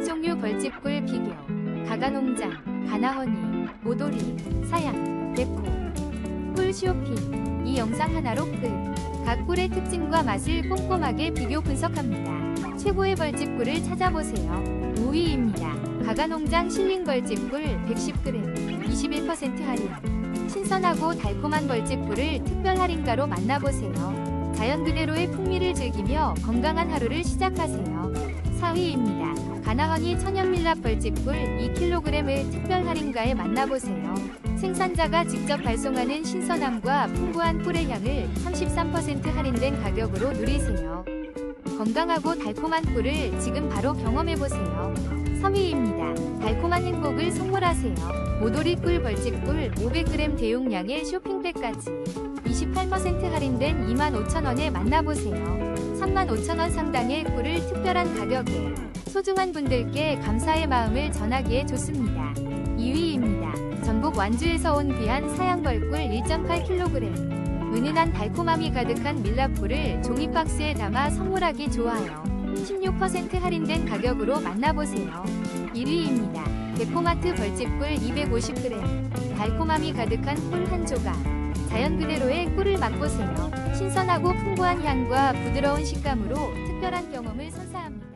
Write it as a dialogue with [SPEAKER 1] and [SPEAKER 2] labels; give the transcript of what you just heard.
[SPEAKER 1] 종류 벌집꿀 비교. 가가농장, 가나허니, 모도리, 사양, 데코. 꿀 쇼핑. 이 영상 하나로 끝. 각 꿀의 특징과 맛을 꼼꼼하게 비교 분석합니다. 최고의 벌집꿀을 찾아보세요. 5위입니다. 가가농장 실린 벌집꿀 110g, 21% 할인. 신선하고 달콤한 벌집꿀을 특별 할인가로 만나보세요. 자연 그대로의 풍미를 즐기며 건강한 하루를 시작하세요. 4위입니다. 가나허니 천연밀랍 벌집꿀 2kg을 특별 할인가에 만나보세요. 생산자가 직접 발송하는 신선함과 풍부한 꿀의 향을 33% 할인된 가격으로 누리세요. 건강하고 달콤한 꿀을 지금 바로 경험해보세요. 3위입니다. 달콤한 행복을 선물하세요. 모도리 꿀 벌집꿀 500g 대용량의 쇼핑백까지 28% 할인된 25,000원에 만나보세요. 35,000원 상당의 꿀을 특별한 가격에 소중한 분들께 감사의 마음을 전하기에 좋습니다. 2위입니다. 전북 완주에서 온 귀한 사양벌꿀 1.8kg. 은은한 달콤함이 가득한 밀랍꿀을 종이박스에 담아 선물하기 좋아요. 16% 할인된 가격으로 만나보세요. 1위입니다. 데코마트 벌집꿀 250g. 달콤함이 가득한 꿀 한 조각. 자연 그대로의 꿀을 맛보세요. 신선하고 풍부한 향과 부드러운 식감으로 특별한 경험을 선사합니다.